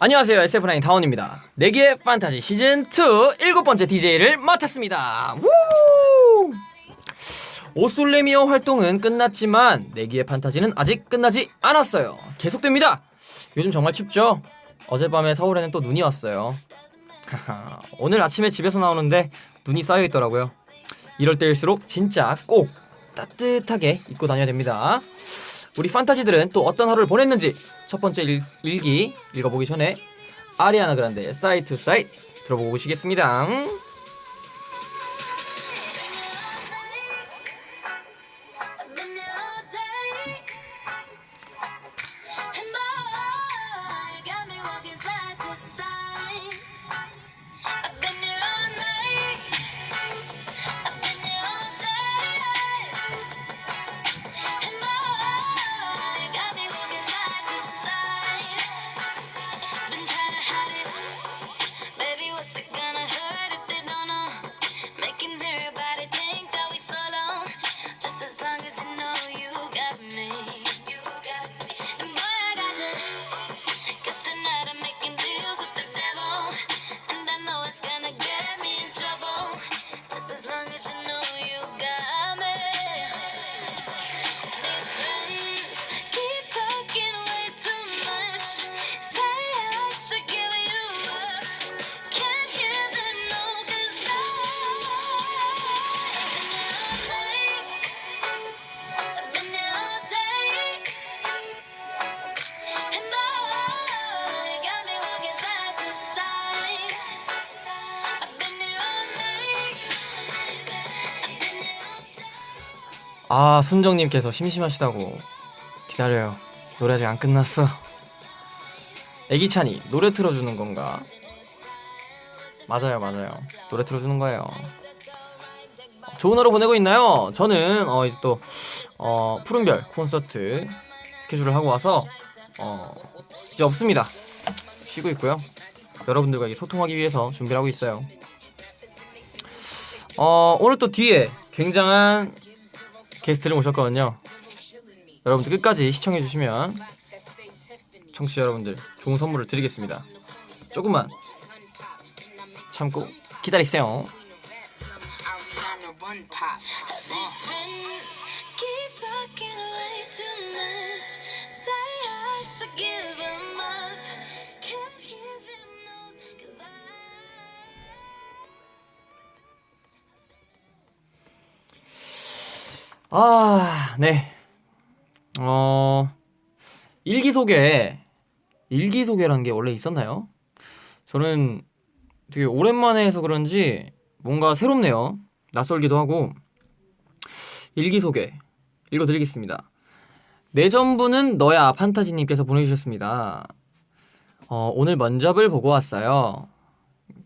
안녕하세요 SF9 다운입니다. 내기의 판타지 시즌2 일곱 번째 DJ를 맡았습니다. 우! 오솔레미오 활동은 끝났지만 내기의 판타지는 아직 끝나지 않았어요. 계속됩니다. 요즘 정말 춥죠? 어젯밤에 서울에는 또 눈이 왔어요. 하하, 오늘 아침에 집에서 나오는데 눈이 쌓여 있더라고요. 이럴 때일수록 진짜 꼭 따뜻하게 입고 다녀야 됩니다. 우리 판타지들은 또 어떤 하루를 보냈는지 첫 번째 일, 일기 읽어보기 전에 아리아나 그란데의 사이드 투 사이드 들어보고 오시겠습니다. 아 순정님께서 심심하시다고 기다려요. 노래 아직 안 끝났어. 애기찬이 노래 틀어주는 건가? 맞아요, 맞아요. 노래 틀어주는 거예요. 좋은 하루 보내고 있나요? 저는 어 이제 또 어, 푸른별 콘서트 스케줄을 하고 와서 어 이제 없습니다. 쉬고 있고요. 여러분들과 소통하기 위해서 준비를 하고 있어요. 어 오늘 또 뒤에 굉장한 게스트를 모셨거든요. 여러분들 끝까지 시청해 주시면 청취자 여러분들 좋은 선물을 드리겠습니다. 조금만 참고 기다리세요. 아, 네. 어, 일기 소개, 일기 소개라는 게 원래 있었나요? 저는 되게 오랜만에 해서 그런지 뭔가 새롭네요. 낯설기도 하고. 일기 소개, 읽어드리겠습니다. 내 전부는 너야 판타지님께서 보내주셨습니다. 어, 오늘 면접을 보고 왔어요.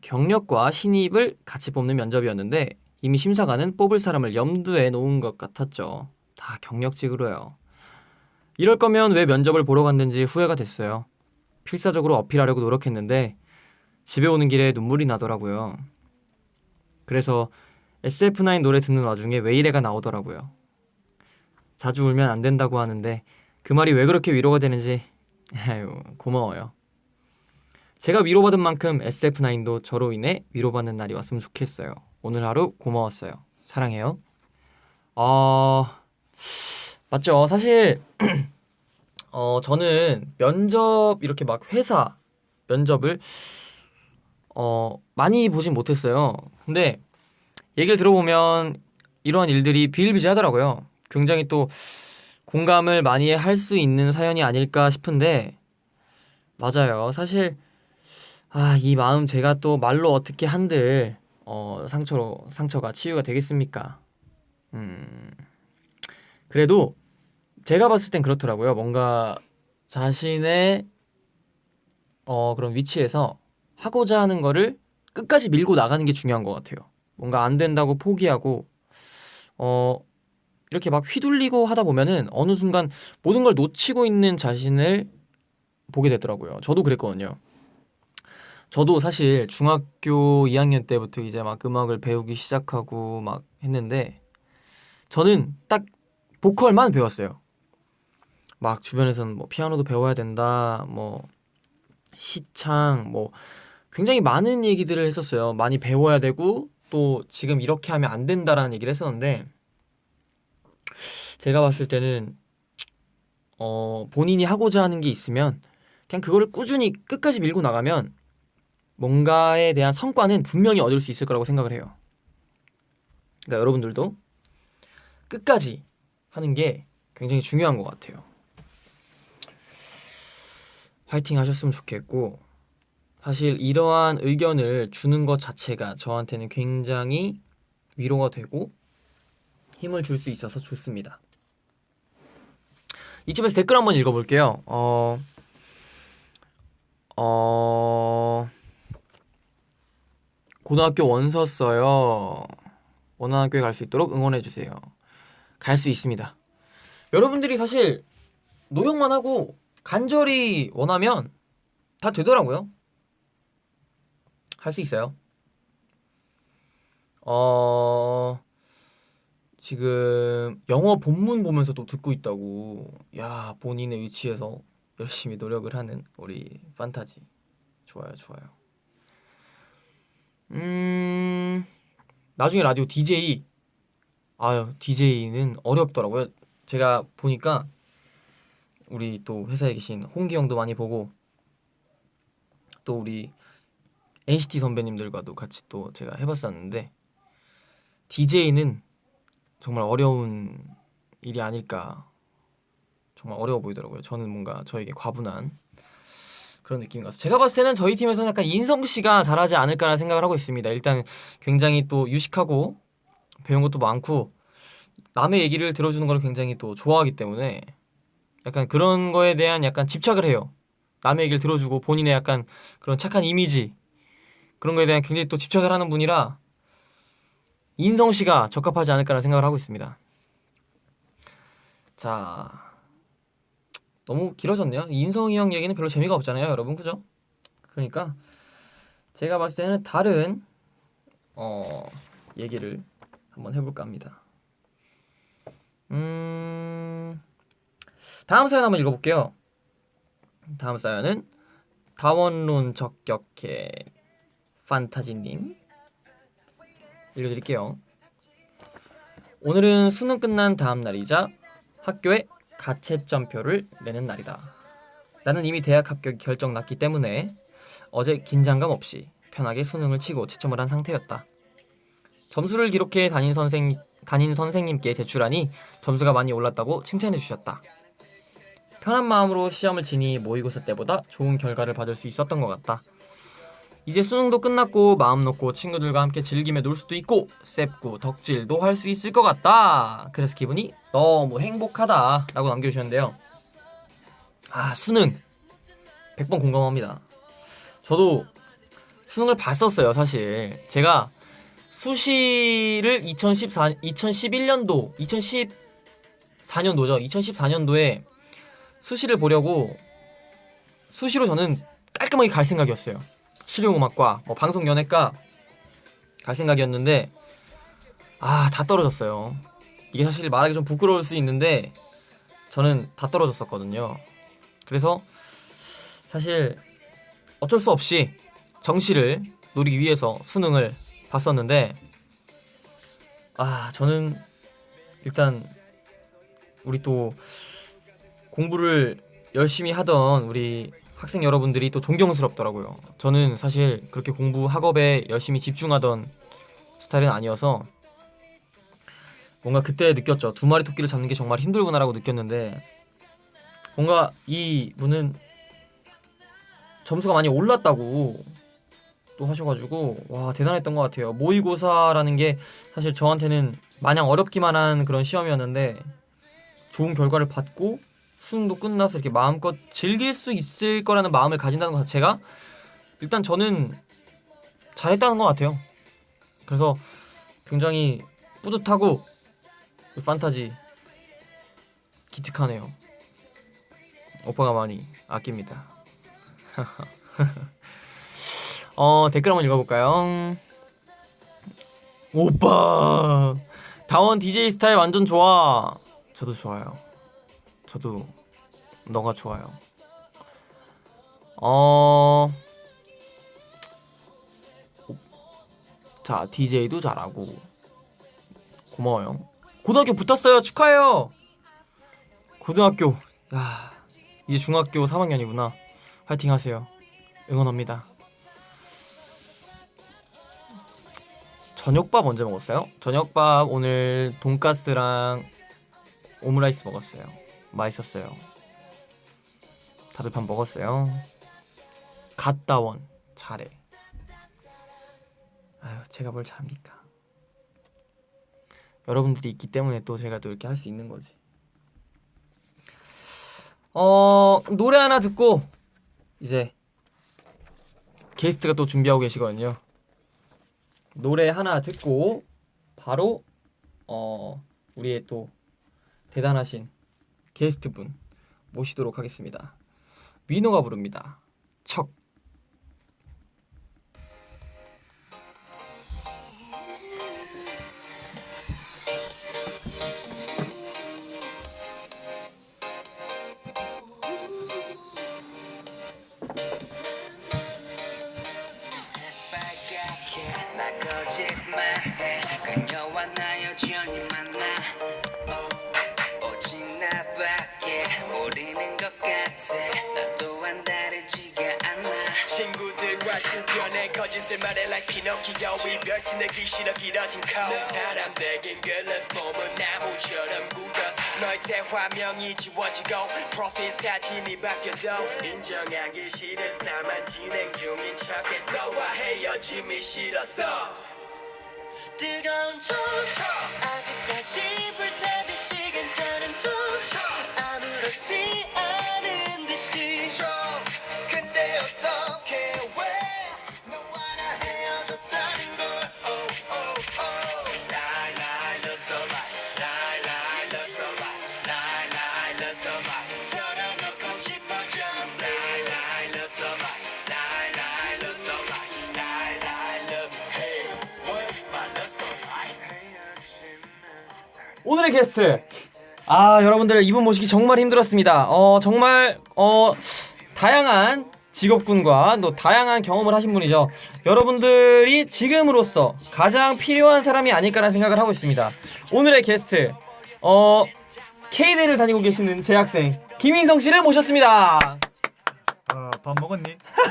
경력과 신입을 같이 뽑는 면접이었는데 이미 심사관은 뽑을 사람을 염두에 놓은 것 같았죠. 다 경력직으로요. 이럴 거면 왜 면접을 보러 갔는지 후회가 됐어요. 필사적으로 어필하려고 노력했는데 집에 오는 길에 눈물이 나더라고요. 그래서 SF9 노래 듣는 와중에 왜 이래가 나오더라고요. 자주 울면 안 된다고 하는데 그 말이 왜 그렇게 위로가 되는지 아유 고마워요. 제가 위로받은 만큼 SF9도 저로 인해 위로받는 날이 왔으면 좋겠어요. 오늘 하루 고마웠어요. 사랑해요. 어, 맞죠. 사실, 어, 저는 면접, 이렇게 막 회사 면접을, 어, 많이 보진 못했어요. 근데 얘기를 들어보면 이러한 일들이 비일비재하더라고요. 굉장히 또 공감을 많이 할 수 있는 사연이 아닐까 싶은데, 맞아요. 사실, 아, 이 마음 제가 또 말로 어떻게 한들 어, 상처로 상처가 치유가 되겠습니까? 음. 그래도 제가 봤을 땐 그렇더라고요. 뭔가 자신의 어, 그런 위치에서 하고자 하는 거를 끝까지 밀고 나가는 게 중요한 것 같아요. 뭔가 안 된다고 포기하고 어, 이렇게 막 휘둘리고 하다 보면은 어느 순간 모든 걸 놓치고 있는 자신을 보게 되더라고요. 저도 그랬거든요. 저도 사실 중학교 2학년 때부터 이제 막 음악을 배우기 시작하고 막 했는데 저는 딱 보컬만 배웠어요. 막 주변에서는 뭐 피아노도 배워야 된다, 뭐 시창, 뭐 굉장히 많은 얘기들을 했었어요. 많이 배워야 되고 또 지금 이렇게 하면 안 된다라는 얘기를 했었는데 제가 봤을 때는 어 본인이 하고자 하는 게 있으면 그냥 그거를 꾸준히 끝까지 밀고 나가면 뭔가에 대한 성과는 분명히 얻을 수 있을 거라고 생각을 해요. 그러니까 여러분들도 끝까지 하는 게 굉장히 중요한 것 같아요. 화이팅 하셨으면 좋겠고, 사실 이러한 의견을 주는 것 자체가 저한테는 굉장히 위로가 되고 힘을 줄 수 있어서 좋습니다. 이쯤에서 댓글 한번 읽어볼게요. 어, 어, 고등학교 원서 써요. 원하는 학교에 갈 수 있도록 응원해 주세요. 갈 수 있습니다. 여러분들이 사실 노력만 하고 간절히 원하면 다 되더라고요. 할 수 있어요. 어, 지금 영어 본문 보면서 또 듣고 있다고. 야, 본인의 위치에서 열심히 노력을 하는 우리 판타지. 좋아요, 좋아요. 음, 나중에 라디오 DJ. 아유, DJ는 어렵더라고요. 제가 보니까 우리 또 회사에 계신 홍기 형도 많이 보고 또 우리 NCT 선배님들과도 같이 또 제가 해봤었는데 DJ는 정말 어려운 일이 아닐까 정말 어려워 보이더라고요. 저는 뭔가 저에게 과분한 그런 것 같아요. 제가 봤을 때는 저희 팀에서는 약간 인성 씨가 잘하지 않을까라는 생각을 하고 있습니다. 일단 굉장히 또 유식하고 배운 것도 많고 남의 얘기를 들어주는 걸 굉장히 또 좋아하기 때문에 약간 그런 거에 대한 약간 집착을 해요. 남의 얘기를 들어주고 본인의 약간 그런 착한 이미지 그런 거에 대한 굉장히 또 집착을 하는 분이라 인성 씨가 적합하지 않을까라는 생각을 하고 있습니다. 자, 너무 길어졌네요. 인성이 형 얘기는 별로 재미가 없잖아요, 여러분, 그죠? 그러니까 제가 봤을 때는 다른 어 얘기를 한번 해볼까 합니다. 음, 다음 사연 한번 읽어볼게요. 다음 사연은 다원론 적격해 판타지님 읽어드릴게요. 오늘은 수능 끝난 다음 날이자 학교에 가채점표를 내는 날이다. 나는 이미 대학 합격이 결정 났기 때문에 어제 긴장감 없이 편하게 수능을 치고 채점을 한 상태였다. 점수를 기록해 담임 선생 담임 선생님께 제출하니 점수가 많이 올랐다고 칭찬해 주셨다. 편한 마음으로 시험을 치니 모의고사 때보다 좋은 결과를 받을 수 있었던 것 같다. 이제 수능도 끝났고 마음 놓고 친구들과 함께 즐기며 놀 수도 있고 셉고 덕질도 할 수 있을 것 같다. 그래서 기분이 너무 행복하다라고 남겨주셨는데요. 아 수능 100번 공감합니다. 저도 수능을 봤었어요 사실. 제가 수시를 2014, 2011년도, 2014년도죠. 2014년도에 수시를 보려고 수시로 저는 깔끔하게 갈 생각이었어요. 실용음악과, 뭐 방송연예과 갈 생각이었는데 아 다 떨어졌어요. 이게 사실 말하기 좀 부끄러울 수 있는데 저는 다 떨어졌었거든요. 그래서 사실 어쩔 수 없이 정시를 노리기 위해서 수능을 봤었는데 아 저는 일단 우리 또 공부를 열심히 하던 우리 학생 여러분들이 또 존경스럽더라고요. 저는 사실 그렇게 공부 학업에 열심히 집중하던 스타일은 아니어서 뭔가 그때 느꼈죠. 두 마리 토끼를 잡는 게 정말 힘들구나라고 느꼈는데 뭔가 이 분은 점수가 많이 올랐다고 또 하셔가지고 와 대단했던 것 같아요. 모의고사라는 게 사실 저한테는 마냥 어렵기만 한 그런 시험이었는데 좋은 결과를 받고 수능도 끝나서 이렇게 마음껏 즐길 수 있을 거라는 마음을 가진다는 것 자체가 일단 저는 잘했다는 것 같아요. 그래서 굉장히 뿌듯하고 이 판타지 기특하네요. 오빠가 많이 아낍니다. 어 댓글 한번 읽어볼까요? 오빠 다원 DJ 스타일 완전 좋아. 저도 좋아요. 저도 너가 좋아요. 어. 자, DJ도 잘하고 고마워요. 고등학교 붙었어요. 축하해요. 고등학교. 야, 이제 중학교 3학년이구나. 화이팅 하세요. 응원합니다. 저녁밥 언제 먹었어요? 저녁밥 오늘 돈가스랑 오므라이스 먹었어요. 맛있었어요. 다들 밥 먹었어요. 갓다원 잘해. 아유 제가 뭘 잘합니까? 여러분들이 있기 때문에 또 제가 또 이렇게 할 수 있는 거지. 어 노래 하나 듣고 이제 게스트가 또 준비하고 계시거든요. 노래 하나 듣고 바로 어 우리의 또 대단하신 게스트분 모시도록 하겠습니다. 위노가 부릅니다. 척. 친구들과 주변에 거짓을 말해 like 피노키오. 내기 싫어 길어진 코 사람 내겐 글러스 몸은 나무처럼 굳었어 너의 대화명이 지워지고 프로필 사진이 바뀌어도 인정하기 싫어서 나만 진행 중인 척해서 너와 헤어짐이 싫었어 뜨거운 촉 아직까지 불타듯이 괜찮은 촉 아무렇지 않은 듯이 오늘의 게스트. 아 여러분들 이분 모시기 정말 힘들었습니다. 어 정말 어 다양한 직업군과 또 다양한 경험을 하신 분이죠. 여러분들이 지금으로서 가장 필요한 사람이 아닐까라는 생각을 하고 있습니다. 오늘의 게스트 어 K대를 다니고 계시는 재학생 김인성 씨를 모셨습니다. 아, 밥 먹었니?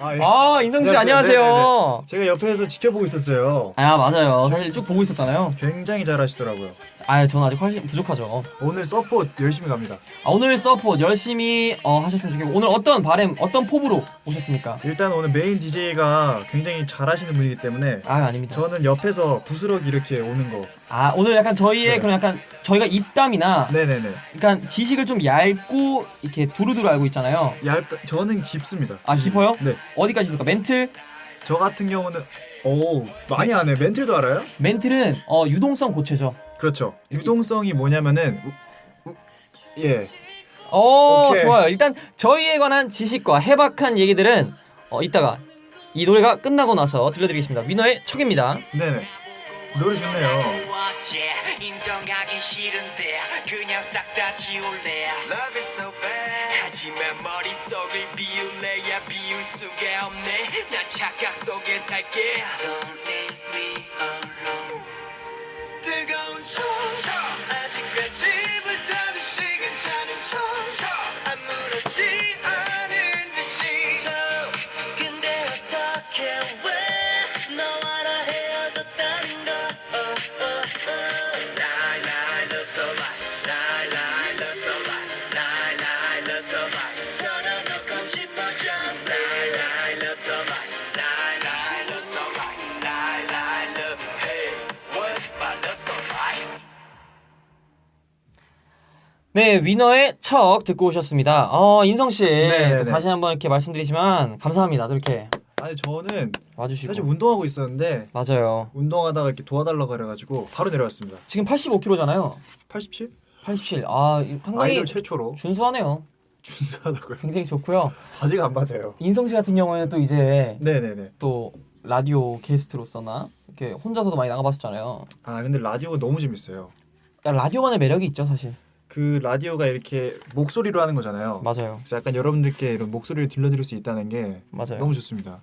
아, 예. 아 인성 씨 안녕하세요. 네, 네. 제가 옆에서 지켜보고 있었어요. 아 맞아요. 사실 쭉 보고 있었잖아요. 굉장히 잘하시더라고요. 아 저는 아직 훨씬 부족하죠. 오늘 서포트 열심히 갑니다. 아, 오늘 서포트 열심히 어, 하셨으면 좋겠고 오늘 어떤 바램 어떤 포부로 오셨습니까? 일단 오늘 메인 DJ가 굉장히 잘하시는 분이기 때문에 아 아닙니다. 저는 옆에서 부스러기 이렇게 오는 거. 아 오늘 약간 저희의 네. 그런 약간 저희가 입담이나 네네네. 약간 지식을 좀 얇고 이렇게 두루두루 알고 있잖아요. 얇. 저는 깊습니다. 아, 깊어요? 네. 어디까지 들까? 멘틀 저 같은 경우는 오 많이 안 해. 멘틀도 알아요? 멘틀은 어, 유동성 고체죠. 그렇죠. 유동성이 뭐냐면은 우- 우- 예. 어 오케이. 좋아요. 일단 저희에 관한 지식과 해박한 얘기들은 어, 이따가 이 노래가 끝나고 나서 들려드리겠습니다. 위너의 척입니다. 네네. 노래 좋네요. 어째 인정하기 싫은데 그냥 싹 다 지울래 Love is so bad 하지만 머릿속을 비울래야 비울 수가 없네. 난 착각 속에 살게. Don't leave me alone. 뜨거운 촉 아직까지 불타듯이 괜찮은 촉 네 위너의 척 듣고 오셨습니다. 어 인성 씨 네네네. 또 다시 한번 이렇게 말씀드리지만 감사합니다. 또 이렇게 아니 저는 와 주시고 사실 운동하고 있었는데 맞아요. 운동하다가 이렇게 도와달라고 그래가지고 바로 내려왔습니다. 지금 85kg잖아요. 87? 87. 아 이- 상당히 아이돌 최초로 준수하네요. 준수하다고요. 굉장히 좋고요. 바지가 안 맞아요. 인성 씨 같은 경우에는 또 이제 네네네. 또 라디오 게스트로서나 이렇게 혼자서도 많이 나가봤었잖아요. 아 근데 라디오가 너무 재밌어요. 야, 라디오만의 매력이 있죠, 사실. 그 라디오가 이렇게 목소리로 하는 거잖아요. 맞아요, 그래서 약간 여러분들께 이런 목소리를 들려드릴 수 있다는 게 맞아요. 너무 좋습니다.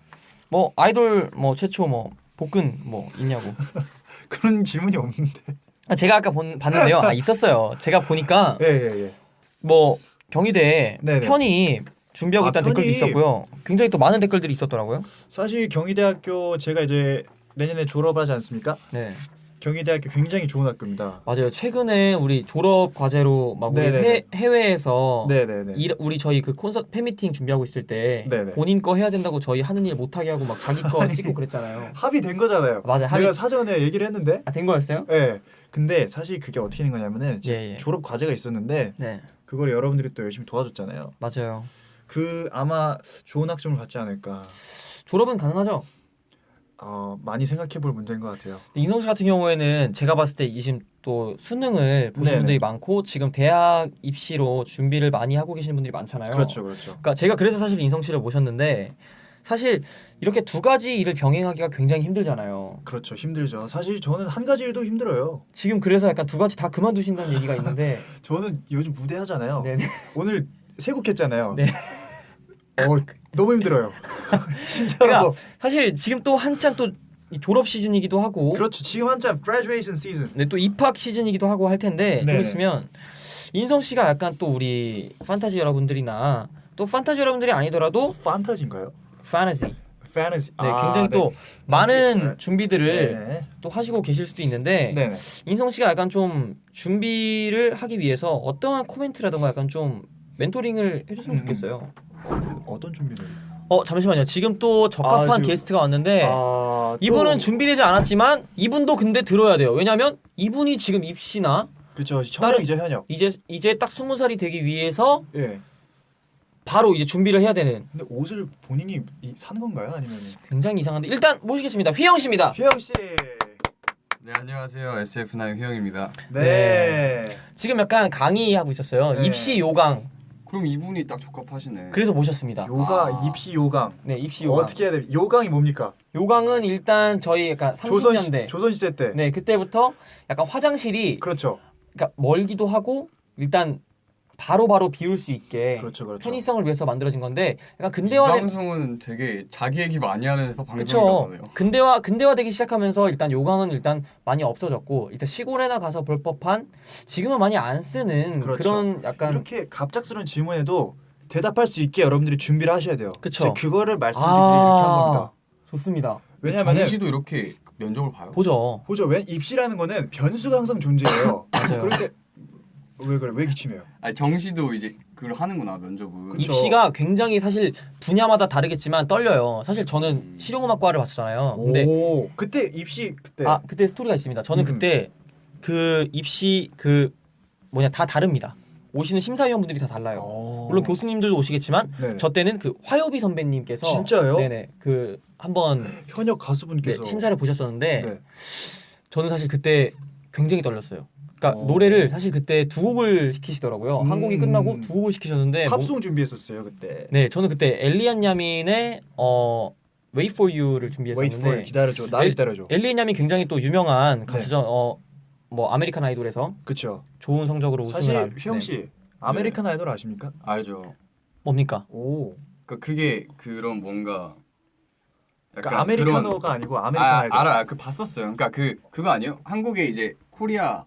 뭐 아이돌 뭐 최초 뭐 복근 뭐 있냐고. 그런 질문이 없는데. 아, 제가 아까 본, 봤는데요. 아 있었어요. 제가 보니까 예예 예. 뭐 경희대 네네. 편입 준비하고 아, 있다는 댓글도. 있었고요. 굉장히 또 많은 댓글들이 있었더라고요. 사실 경희대학교 제가 이제 내년에 졸업하지 않습니까? 네. 경희대학교 굉장히 좋은 학교입니다. 맞아요. 최근에 우리 졸업 과제로 막 우리 네네네. 해, 해외에서 네네네. 일, 우리 저희 그 콘서트 팬미팅 준비하고 있을 때 네네. 본인 거 해야 된다고 저희 하는 일 못하게 하고 막 자기 거 찍고 그랬잖아요. 합의된 거잖아요. 맞아요, 합의- 내가 사전에 얘기를 했는데. 아 된 거였어요? 예. 근데 사실 그게 어떻게 된 거냐면은 예, 예. 졸업 과제가 있었는데 네, 그걸 여러분들이 또 열심히 도와줬잖아요. 맞아요. 그 아마 좋은 학점을 받지 않을까. 졸업은 가능하죠. 어, 많이 생각해 볼 문제인 것 같아요. 근데 인성 씨 같은 경우에는 제가 봤을 때 지금 또 수능을 보신 네네. 분들이 많고 지금 대학 입시로 준비를 많이 하고 계시는 분들이 많잖아요. 그렇죠, 그렇죠. 그러니까 제가 그래서 사실 인성 씨를 모셨는데 사실 이렇게 두 가지 일을 병행하기가 굉장히 힘들잖아요. 그렇죠. 힘들죠. 사실 저는 한 가지 일도 힘들어요. 지금 그래서 약간 두 가지 다 그만두신다는 얘기가 있는데 저는 요즘 무대 하잖아요. 네네. 오늘 세곡 했잖아요. 네. 어, 너무 힘들어요. 진짜로. 그러니까 사실 지금 또 한창 또이 졸업 시즌이기도 하고 그렇죠. 지금 한참 graduation season. 네, 또 입학 시즌이기도 하고 할 텐데 좀 네네. 있으면 인성 씨가 약간 또 우리 판타지 여러분들이나 또 판타지 여러분들이 아니더라도 판타지인가요? 파나지 네, fantasy. 굉장히 또 많은 준비들을 네네. 또 하시고 계실 수도 있는데 네네. 인성 씨가 약간 좀 준비를 하기 위해서 어떠한 코멘트라든가 약간 좀 멘토링을 해줬으면 음. 좋겠어요. 어떤 준비를? 어 잠시만요. 지금 또 적합한 아, 지금- 게스트가 왔는데 아, 또- 이분은 준비되지 않았지만 이분도 근데 들어야 돼요. 왜냐면 이분이 지금 입시나 그렇죠. 현역이죠, 현역. 이제 이제 딱 스무 살이 되기 위해서 예. 바로 이제 준비를 해야 되는 근데 옷을 본인이 이, 사는 건가요? 아니면 굉장히 이상한데 일단 모시겠습니다. 휘영 씨입니다. 휘영 씨. 네 안녕하세요 SF9 휘영입니다. 네. 지금 약간 강의하고 있었어요. 네. 입시 요강. 그럼 이분이 딱 적합하시네. 그래서 모셨습니다. 요가 아. 입시 요강. 네, 입시 요강. 어떻게 해야 돼? 요강이 뭡니까? 요강은 일단 저희 약간 조선 시, 30년대 조선 시대 때. 네, 그때부터 약간 화장실이 그렇죠. 그러니까 멀기도 하고 일단 바로 바로 비울 수 있게 그렇죠, 그렇죠. 편의성을 위해서 만들어진 건데 약간 이 근대화된 방송은 되게 자기 얘기 많이 하는 그쵸 방송이거든요. 근대화 근대화되기 시작하면서 일단 요강은 일단 많이 없어졌고 일단 시골에나 가서 볼 법한 지금은 많이 안 쓰는 그 그렇죠. 런 약간 이렇게 갑작스러운 질문에도 대답할 수 있게 여러분들이 준비를 하셔야 돼요. 그쵸. 그거를 말씀드리기 이렇게 한 겁니다. 좋습니다 왜냐면은 정시도 이렇게 면접을 봐요. 보죠 보죠. 왜 입시라는 거는 변수가 항상 존재해요. 맞아요. 그런데 왜 그래? 왜 기침해요? 아니 정시도 이제 그걸 하는구나 면접은. 그쵸. 입시가 굉장히 사실 분야마다 다르겠지만 떨려요 사실 저는 음. 실용음악과를 봤었잖아요 근데 오, 그때 입시 그때 아 그때 스토리가 있습니다. 저는 네. 음. 그때 그 입시 그 뭐냐 다 다릅니다. 오시는 심사위원분들이 다 달라요. 오. 물론 교수님들도 오시겠지만 어. 네네. 저 때는 그 화요비 선배님께서 진짜요? 네네 그 한번 현역 네, 가수분께서 심사를 보셨었는데 네. 저는 사실 그때 굉장히 떨렸어요. 그러니까 어. 노래를 사실 그때 두 곡을 시키시더라고요. 한 곡이 음. 끝나고 두 곡을 시키셨는데 뭐- 팝송 준비했었어요 그때. 네 저는 그때 엘리안 야민의 어 Wait for You를 Wait for 준비했었는데 기다려줘. 나를 엘- 기다려줘. 엘리안 야민 굉장히 또 유명한 네. 가수죠. 어뭐 아메리칸 아이돌에서 그렇죠. 좋은 성적으로 우승을 사실 한 휘영 네. 씨 아메리칸 아이돌 아십니까? 알죠. 뭡니까? 오. 그러니까 그게 그런 뭔가 그러니까 아메리카노가 아니고 아메리칸 아, 아이돌. 알아 그 봤었어요. 그러니까 그 그거 아니에요? 한국에 이제 코리아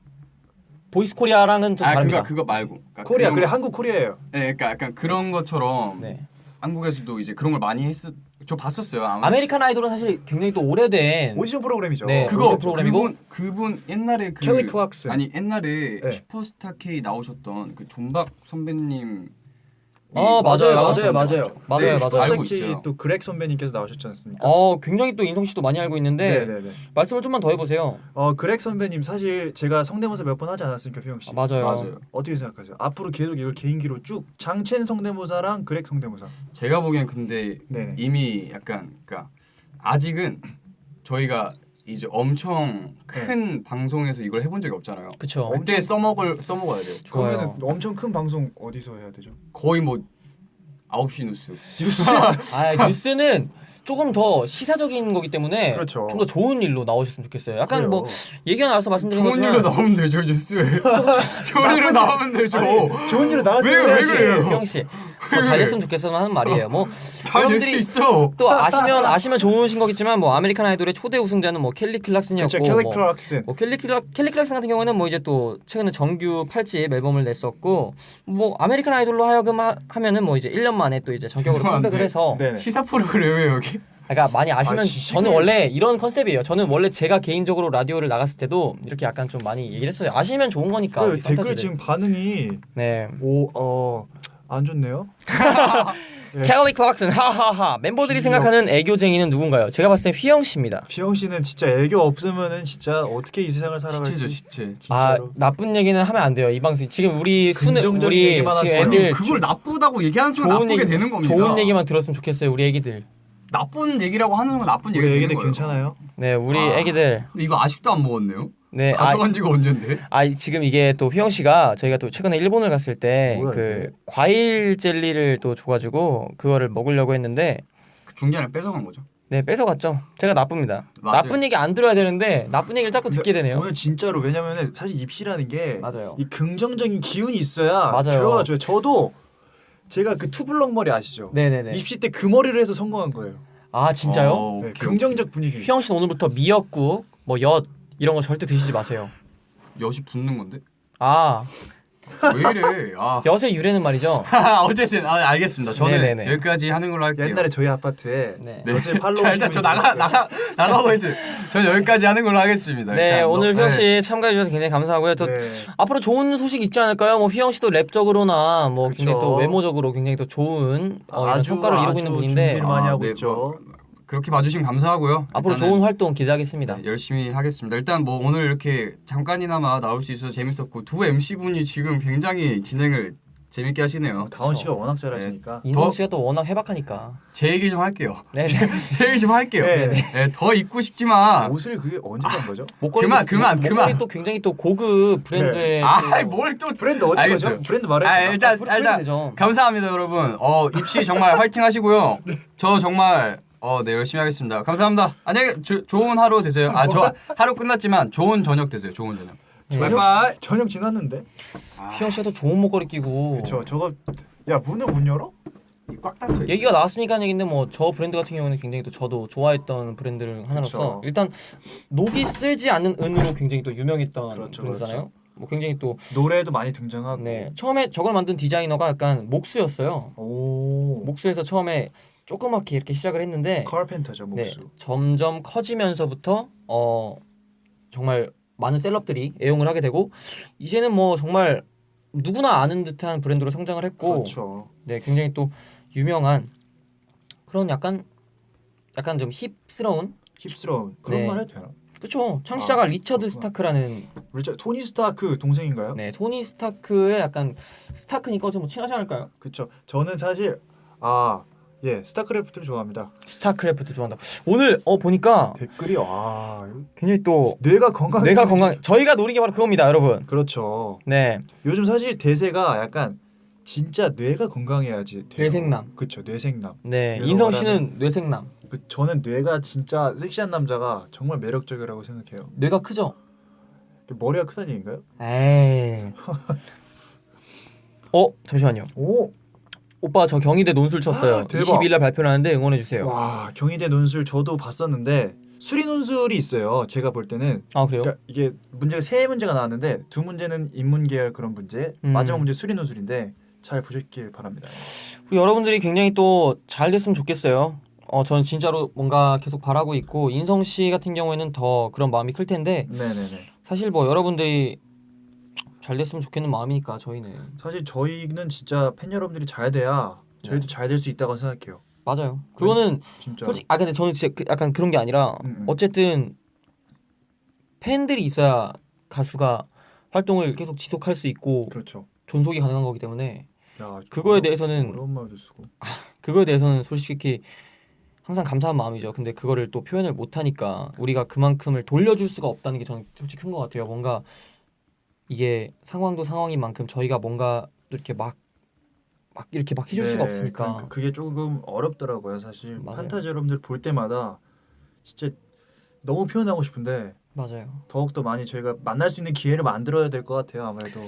보이스 코리아랑은 좀 아 다릅니다. 그거 그거 말고. 그러니까 코리아 그런 그래 거- 한국 코리아예요. 네, 그러니까 약간 그런 것처럼 네. 한국에서도 이제 그런 걸 많이 했어. 저 봤었어요. 아마. 아메리칸 아이돌은 사실 굉장히 또 오래된 오디션 프로그램이죠. 네. 그거 오디션 프로그램이고? 그분 그분 옛날에 그 켈리 클락슨. 아니 옛날에 네. 슈퍼스타 K 나오셨던 그 존박 선배님 어, 맞아요. 맞아요, 맞아요. 맞아요, 네, 맞아요. 알고 특히 있어요. 또 그렉 선배님께서 나오셨지 않습니까? 어 굉장히 또 인성 씨도 많이 알고 있는데 네네네. 말씀을 좀만 더 해보세요. 어 그렉 선배님 사실 제가 성대모사 몇 번 하지 않았습니까, 휘영 씨? 아, 맞아요. 맞아요. 어떻게 생각하세요? 앞으로 계속 이걸 개인기로 쭉 장첸 성대모사랑 그렉 성대모사. 제가 보기엔 근데 네네. 이미 약간 그러니까 아직은 저희가 이제 엄청 큰 방송에서 이걸 해본 적이 없잖아요. 그쵸. 그때 써먹을 써먹어야 돼요. 좋아요. 그러면은 엄청 큰 방송 어디서 해야 되죠? 거의 뭐 9시 뉴스. 뉴스. 아 뉴스는 조금 더 시사적인 거기 때문에 그렇죠. 좀 더 좋은 일로 나오셨으면 좋겠어요. 약간 그래요. 뭐 얘기가 나와서 말씀드린 좋은 거지만 일로 나오면 되죠 뉴스에. 좋은 일로 나오면 되죠. 아니, 좋은 일로 나왔으면 왜, 왜 해야지. 그래요? 형 씨, 저 잘됐으면 좋겠어 하는 말이에요. 뭐 잘될 수 여러분들이 있어. 또 아시면 아시면 좋으신 거겠지만 뭐 아메리칸 아이돌의 초대 우승자는 뭐 켈리 클락슨이었고 그렇죠. 켈리 뭐, 클락슨. 뭐 켈리 클락 켈리 클락슨 같은 경우는 뭐 이제 또 최근에 정규 8집 앨범을 냈었고 뭐 아메리칸 아이돌로 하여금 하, 하면은 뭐 이제 1년 만에 또 이제 죄송한데. 컴백을 해서 네. 시사 프로그램에 여기. 그러니까 많이 아시면 아, 지식을- 저는 원래 이런 컨셉이에요. 저는 원래 제가 개인적으로 라디오를 나갔을 때도 이렇게 약간 좀 많이 얘기를 했어요. 아시면 좋은 거니까. 그 우리 댓글 판타지들. 지금 반응이 네. 오 어 안 좋네요. 네. 켈리 클락슨 하하하 멤버들이 생각하는 애교쟁이는 누군가요? 제가 봤을 땐 휘영 씨입니다. 비영 씨는 진짜 애교 없으면은 진짜 어떻게 이 세상을 살아갈지 시체죠 시체. 아 진짜로. 나쁜 얘기는 하면 안 돼요 이 방송 지금 우리 수능 긍정적인 우리 얘기만 지금. 애들 그걸 나쁘다고 얘기하는 순간 좋은 나쁘게 얘기 되는 겁니다. 좋은 얘기만 들었으면 좋겠어요 우리 애기들 나쁜 얘기라고 하는 순간 나쁜 얘기 우리 되는 애기들 거예요. 괜찮아요? 네 우리 아. 애기들 근데 이거 아직도 안 먹었네요. 네 아, 가져간 지가 언젠데? 아 지금 이게 또 휘영 씨가 저희가 또 최근에 일본을 갔을 때 뭐야, 이게? 그 과일 젤리를 또 줘가지고 그거를 먹으려고 했는데 그 중간에 뺏어간 거죠. 네 뺏어갔죠 제가 나쁩니다 맞아요. 나쁜 얘기 안 들어야 되는데 나쁜 얘기를 자꾸 듣게 되네요 오늘 진짜로 왜냐면은 사실 입시라는 게이 맞아요 긍정적인 기운이 있어야 맞아요. 좋아요. 저도 제가 그 투블럭 머리 아시죠? 네네네 입시 때 그 머리를 해서 성공한 거예요. 아 진짜요 어, 네, 오케이, 긍정적 분위기. 휘영 씨는 오늘부터 미역국 뭐 엿 이런 거 절대 드시지 마세요. 엿이 붙는 건데? 아 왜 이래? 아. 엿의 유래는 말이죠 어쨌든 아, 알겠습니다. 저는 네네네. 여기까지 하는 걸로 할게요. 옛날에 저희 아파트에 네. 엿을 팔로우 자, 일단 저 나가 나가 나가고 이제 저는 여기까지 하는 걸로 하겠습니다. 네 일단 오늘 너- 휘영 네. 씨 참가해 주셔서 굉장히 감사하고요. 또 네. 앞으로 좋은 소식 있지 않을까요? 뭐 휘영 씨도 랩적으로나 뭐 굉장히 그쵸. 또 외모적으로 굉장히 또 좋은 어, 이런 아주 성과를 이루고 있는 아주 분인데 준비를 많이 아, 하고 네, 있죠. 뭐, 그렇게 봐주시면 감사하고요. 앞으로 일단은 좋은 활동 기대하겠습니다. 네, 열심히 하겠습니다. 일단 뭐 오늘 이렇게 잠깐이나마 나올 수 있어서 재밌었고 두 MC 분이 지금 굉장히 진행을 재밌게 하시네요. 다원 씨가 워낙 잘하시니까. 인성 더- 씨가 또 워낙 해박하니까. 제 얘기 좀 할게요. 네. 제 얘기 좀 할게요. 네. 네, 더 입고 싶지만 옷을 그게 언제 산 거죠? 목걸이 그만, 그만, 목걸이 그만. 또 굉장히 또 고급 브랜드의 또- 아뭘 또 브랜드 어디 알겠어요. 거죠? 브랜드 말해요. 아 일단 브랜드 일단. 감사합니다 여러분. 어 입시 정말 화이팅 하시고요. 저 정말 어 네 열심히 하겠습니다. 감사합니다. 안녕히 조, 좋은 하루 되세요. 아 저 하루 끝났지만 좋은 저녁 되세요. 좋은 저녁. 네. 바이바이. 저녁 지났는데. 휘영 씨가 또 좋은 목걸이 끼고 그쵸. 저거 야 문을 못 열어? 꽉 닫혀. 있어. 얘기가 나왔으니까 하는 얘기인데 뭐 저 브랜드 같은 경우는 굉장히 또 저도 좋아했던 브랜드를 하나로서 그쵸. 일단 녹이 쓸지 않는 은으로 굉장히 또 유명했던 그렇죠, 브랜드잖아요. 뭐 굉장히 또 노래도 많이 등장하고. 네, 처음에 저걸 만든 디자이너가 약간 목수였어요. 오. 목수에서 처음에 조그맣게 이렇게 시작을 했는데 카펜터죠 네, 목수. 점점 커지면서부터 어 정말 많은 셀럽들이 애용을 하게 되고 이제는 뭐 정말 누구나 아는 듯한 브랜드로 성장을 했고 그렇죠. 네, 굉장히 또 유명한 그런 약간 약간 좀 힙스러운 힙스러운 그런 네. 말 해도 되나? 그렇죠. 창시자가 아, 리처드 그렇구나. 스타크라는 리처 토니 스타크 동생인가요? 네 토니 스타크의 약간 스타크니까 좀 친하지 않을까요? 그렇죠. 저는 사실 아 예 스타크래프트를 좋아합니다. 스타크래프트 좋아한다. 오늘 어 보니까 댓글이 아 굉장히 또 뇌가 건강. 뇌가 건강 저희가 노린 게 바로 그겁니다, 여러분. 그렇죠. 네. 요즘 사실 대세가 약간 진짜 뇌가 건강해야지 돼요. 뇌생남. 그렇죠. 뇌생남. 네. 이런 인성 씨는 뇌생남. 그 저는 뇌가 진짜 섹시한 남자가 정말 매력적이라고 생각해요. 뇌가 크죠? 그 머리가 크다는 얘기인가요? 에이. 어, 잠시만요. 오. 오빠 저 경희대 논술 쳤어요. 아, 대박. 20일 날 발표하는데 응원해 주세요. 와 경희대 논술 저도 봤었는데 수리 논술이 있어요. 제가 볼 때는 아, 그래요? 그러니까 이게 문제가 세 문제가 나왔는데 두 문제는 인문 계열 그런 문제, 음. 마지막 문제 수리 논술인데 잘 보셨길 바랍니다. 여러분들이 굉장히 또 잘 됐으면 좋겠어요. 어, 저는 진짜로 뭔가 계속 바라고 있고 인성 씨 같은 경우에는 더 그런 마음이 클 텐데 네네네. 사실 뭐 여러분들이 잘 됐으면 좋겠는 마음이니까 저희는 사실 저희는 진짜 팬 여러분들이 잘 돼야 저희도 잘 될 수 있다고 생각해요. 맞아요. 그거는 진짜. 솔직히 아 근데 저는 진짜 그- 약간 그런 게 아니라 음, 음. 어쨌든 팬들이 있어야 가수가 활동을 계속 지속할 수 있고 그렇죠. 존속이 가능한 거기 때문에 야, 그거에 대해서는 어려운 말도 쓰고. 그거에 대해서는 솔직히 항상 감사한 마음이죠. 근데 그거를 또 표현을 못 하니까 우리가 그만큼을 돌려줄 수가 없다는 게 저는 솔직히 큰 것 같아요. 뭔가 이게 상황도 상황인 만큼 저희가 뭔가 또 이렇게 막 막 이렇게 막 해줄 수가 네, 없으니까 그러니까 그게 조금 어렵더라고요. 사실 맞아요. 판타지 여러분들 볼 때마다 진짜 너무 표현하고 싶은데 맞아요. 더욱 더 많이 저희가 만날 수 있는 기회를 만들어야 될 것 같아요. 아무래도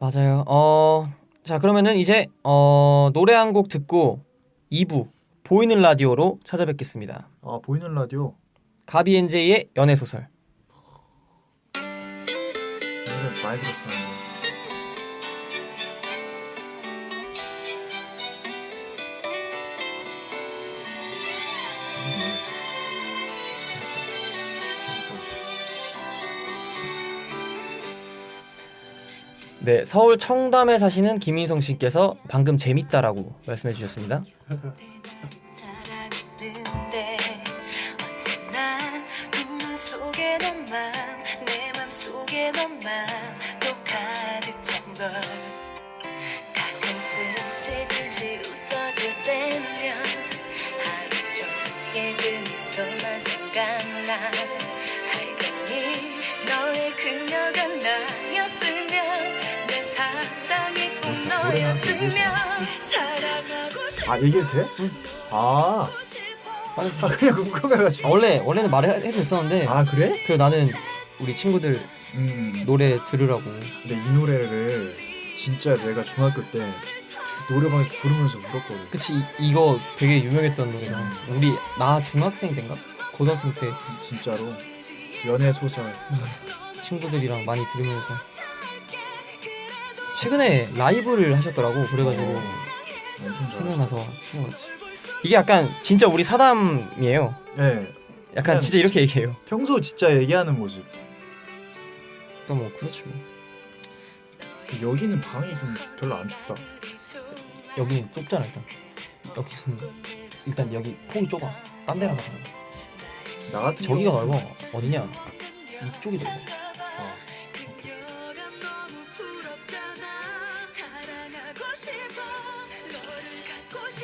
맞아요. 어, 자 그러면은 이제 어, 노래 한 곡 듣고 2부 보이는 라디오로 찾아뵙겠습니다. 아 보이는 라디오 가비 엔제이의 연애 소설. 많이 들었어요. 네, 서울 청담에 사시는 김인성 씨께서 방금 재밌다라고 말씀해 주셨습니다. 미소만 생각나 알겠니 너의 그녀가 나였으면 내 사랑이 꼭 너였으면 사랑하고 싶어 아 얘기해도 돼? 아, 아니, 아 그냥 궁금해가지고. 아, 원래 원래는 말을 해도 됐었는데 아 그래? 그 나는 우리 친구들 음. 노래 들으라고 근데 이 노래를 진짜 내가 중학교 때 노래방에서 부르면서 울었거든. 그치 이, 이거 되게 유명했던 노래가 우리 나 중학생 때인가 고등학생 때 진짜로? 연애 소설. 친구들이랑 많이 들으면서. 최근에 라이브를 하셨더라고 그래가지고. 어, 엄청 잘. 생각나서 생각났지 이게 약간 진짜 우리 사담이에요. 네. 약간 그냥 진짜 이렇게 얘기해요. 평소 진짜 얘기하는 모습. 또 뭐 그렇지 뭐. 여기는 방이 좀 별로 안 춥다. 여기는 좁잖아 일단. 여기는. 일단 여기 폭이 좁아. 딴 데랑 가서 나 같은 저기가 경우는- 넓어 어디냐 이쪽이 넓어 아, 오케이.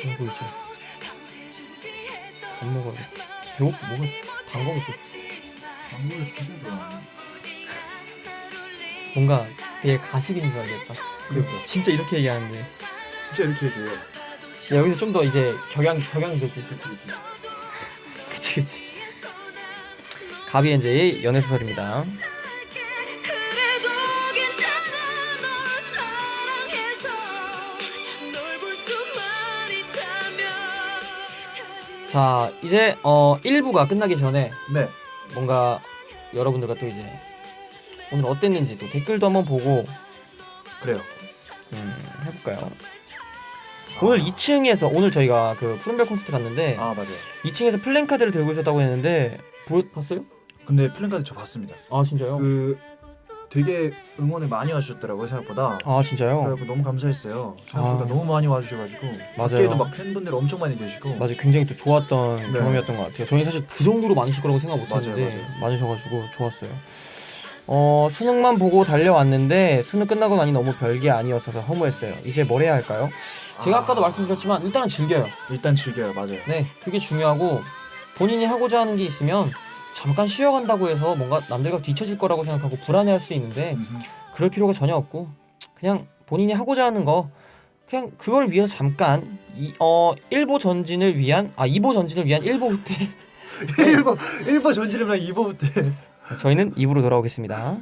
이거 보이죠 밥 먹어야 돼 배고프 목을 방광이 또 방구를 켜고 들어와. 뭔가 되게 가식인 줄 알겠다 그러니까 진짜 이렇게 얘기하는데 진짜 이렇게 해줘요. 야, 여기서 좀 더 이제 격양 격양이 되지 그치 그치 그치 가비 엔제의 연애 소설입니다 그래도 괜찮아 널 사랑해서 널볼 수만 있다면 자 이제 어 1부가 끝나기 전에 네. 뭔가 여러분들과 또 이제 오늘 어땠는지 또 댓글도 한번 보고 그래요. 음, 해볼까요? 오늘 2층에서 오늘 저희가 그 푸른별 콘서트 갔는데 아 맞아요. 2층에서 플랜카드를 들고 있었다고 했는데 보, 봤어요? 근데 플랜카드 저 봤습니다. 아 진짜요? 그 되게 응원을 많이 와주셨더라고요 생각보다. 아 진짜요? 그래갖고 너무 감사했어요. 생각보다 아. 너무 많이 와주셔가지고 맞아요. 밖에도 막 팬분들 엄청 많이 계시고. 맞아요. 굉장히 또 좋았던 네. 경험이었던 것 같아요. 저희 사실 그 정도로 많으실 거라고 생각 못 맞아요, 했는데 맞아요. 많으셔가지고 좋았어요. 어 수능만 보고 달려왔는데 수능 끝나고 나니 너무 별게 아니었어서 허무했어요. 이제 뭘 해야 할까요? 제가 아. 아까도 말씀드렸지만 일단은 즐겨요. 일단 즐겨요, 맞아요. 네, 그게 중요하고 본인이 하고자 하는 게 있으면 잠깐 쉬어간다고 해서 뭔가 남들과 뒤처질 거라고 생각하고 불안해할 수 있는데. 그럴 필요가 전혀 없고 그냥 본인이 하고자 하는 거 그냥 그걸 위해서 잠깐 이, 어 1보 전진을 위한 아 2보 전진을 위한 1보 후퇴 1보 1보 전지름랑 2보 때 저희는 2부로 돌아오겠습니다.